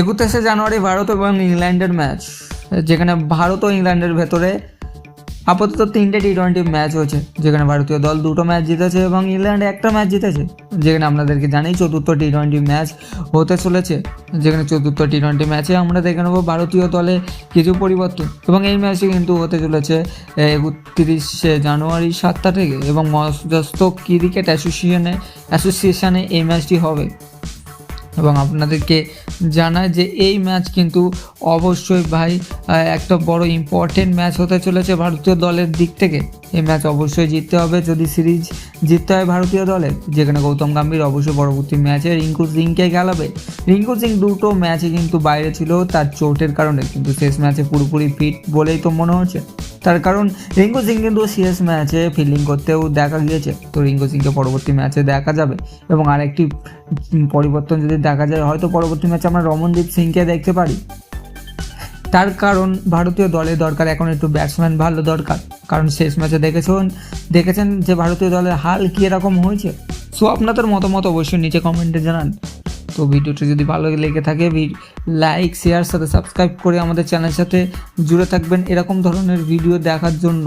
একুশে জানুয়ারি ভারত এবং ইংল্যান্ডের ম্যাচ যেখানে ভারত ও ইংল্যান্ডের ভেতরে আপাতত তিনটে টি টোয়েন্টি ম্যাচ হয়েছে, যেখানে ভারতীয় দল দুটো ম্যাচ জিতেছে এবং ইংল্যান্ড একটা ম্যাচ জিতেছে, যেখানে আপনাদেরকে জানি চতুর্থ টি টোয়েন্টি ম্যাচ হতে চলেছে, যেখানে চতুর্থ টি টোয়েন্টি ম্যাচে আমরা দেখে নেব ভারতীয় দলে কিছু পরিবর্তন, এবং এই ম্যাচে কিন্তু হতে চলেছে একত্রিশে জানুয়ারি সাতটা থেকে, এবং মস্ত ক্রিকেট অ্যাসোসিয়েশনে অ্যাসোসিয়েশনে এই ম্যাচটি হবে। এবং আপনাদেরকে জানায় যে এই ম্যাচ কিন্তু অবশ্যই ভাই একটা বড় ইম্পর্টেন্ট ম্যাচ হতে চলেছে ভারতীয় দলের দিক থেকে। এই ম্যাচ অবশ্যই জিততে হবে। যদি সিরিজ জিততে হয় ভারতীয় দলের যেখানে গৌতম গম্ভীর অবশ্যই পরবর্তী ম্যাচে রিঙ্কু সিংকে খেলাবে রিঙ্কু সিং দুটো ম্যাচে কিন্তু বাইরে ছিল তার চোটের কারণে, কিন্তু শেষ ম্যাচে পুরোপুরি ফিট বলেই তো মনে হচ্ছে। তার কারণ রিঙ্কু সিং কিন্তু শেষ ম্যাচে ফিল্ডিং করতেও দেখা গিয়েছে। তো রিঙ্কু সিংকে পরবর্তী ম্যাচে দেখা যাবে। এবং আরেকটি পরিবর্তন যদি দেখা যায়, হয়তো পরবর্তী ম্যাচে আমরা রমনদীপ সিংকে দেখতে পারি। তার কারণ ভারতীয় দলের দরকার, এখন একটু ব্যাটসম্যান ভালো দরকার। কারণ শেষ ম্যাচে দেখেছেন দেখেছেন যে ভারতীয় দলের হাল কী এরকম হয়েছে? সো আপনাদের মতামত অবশ্যই নিচে কমেন্টে জানান। তো ভিডিওটি যদি ভালো লেগে থাকে লাইক শেয়ার সাথে সাবস্ক্রাইব করে আমাদের চ্যানেলের সাথে জুড়ে থাকবেন এরকম ধরনের ভিডিও দেখার জন্য।